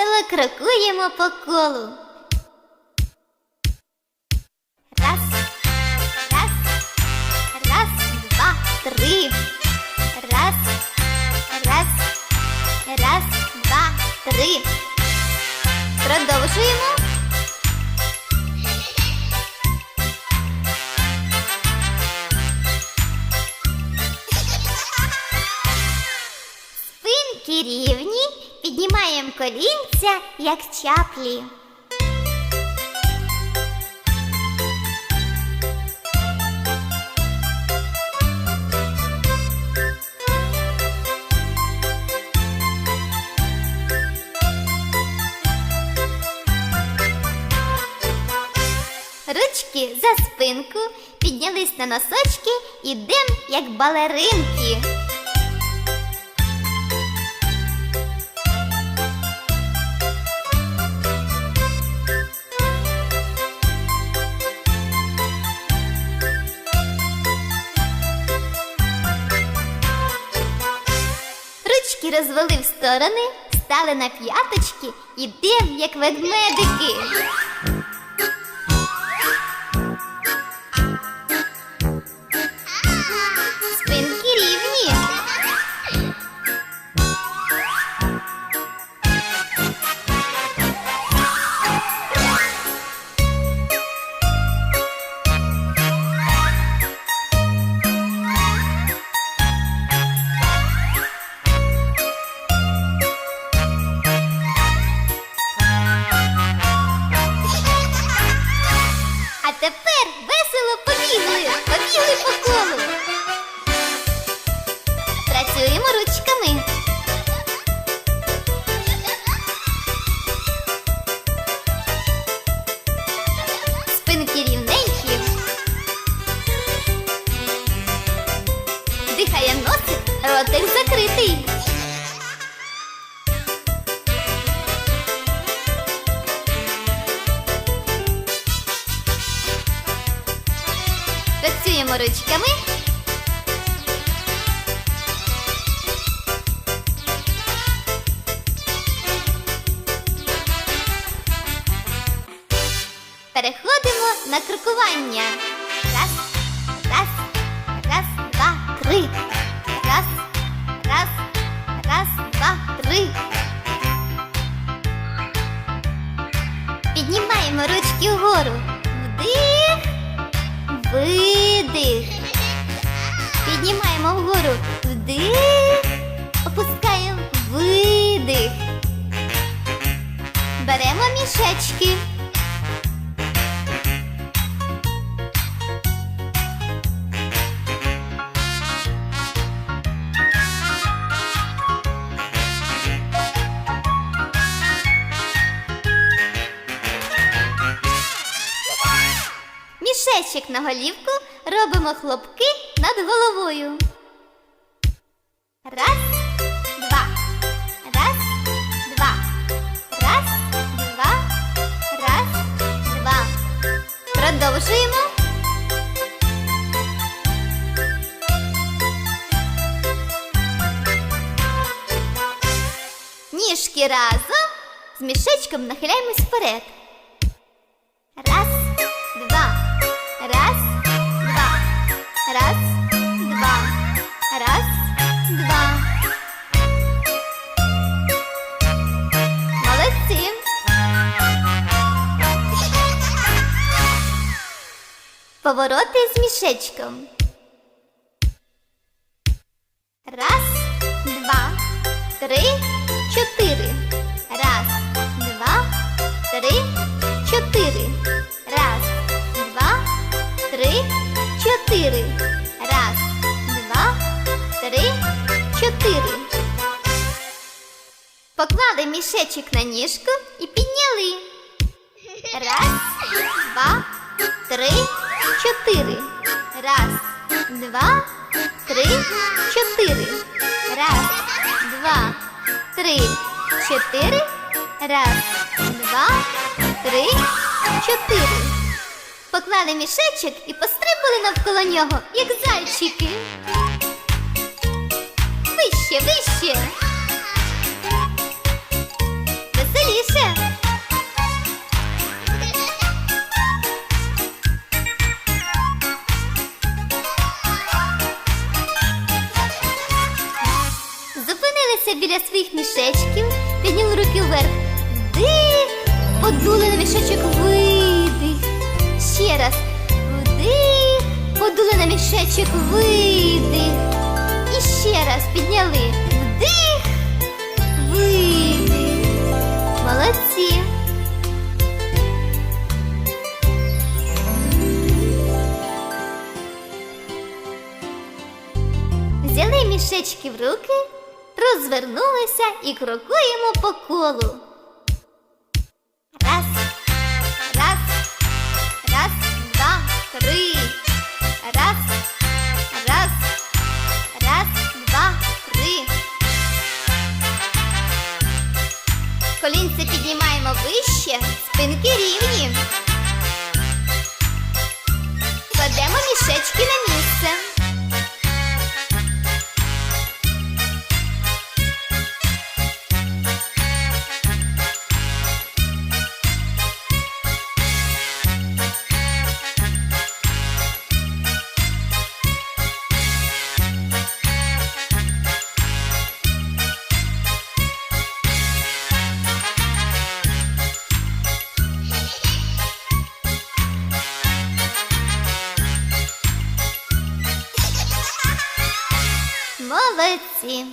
Весело крокуємо по колу. Раз, раз, раз, два, три. Раз, раз, раз, два, три. Продовжуємо. Спинки рівні, піднімаємо колінця, як чаплі. Ручки за спинку, піднялись на носочки, ідем як балеринки. Розвели в сторони, стали на п'яточки, ідем, як ведмедики. Ротик закритий. Працюємо ручками. Переходимо на крокування. Раз, раз, раз, два, три. Піднімаємо ручки вгору. Вдих. Видих. Піднімаємо вгору. Вдих. Опускаємо видих. Беремо мішечки. Мішечок на голівку робимо хлопки над головою. Раз, два, раз, два, раз, два, раз, два. Продовжуємо. Ніжки разом з мішечком нахиляємось вперед. Повороти з мішечком. Раз, два, три, чотири. Раз, два, три, чотири. Раз, два, три, чотири. Раз, два, три, чотири. Поклали мішечок на ніжку і підняли. Раз, два, три, чотири. Раз, два, три, чотири. Раз, два, три, чотири. Раз, два, три, чотири. Поклали мішечок і пострибали навколо нього, як зайчики. Вище, вище. Веселі своїх мішечків, підняли руки вверх. Вдих, подули на мішечок видих. Ще раз. Вдих, подули на мішечок видих. І ще раз підняли. Вдих, видих. Молодці. Взяли мішечки в руки, розвернулися і крокуємо по колу. Раз, раз, раз, два, три. Раз, раз, раз, два, три. Колінце піднімаємо вище, спинки рівні. Кладемо мішечки на Молодці!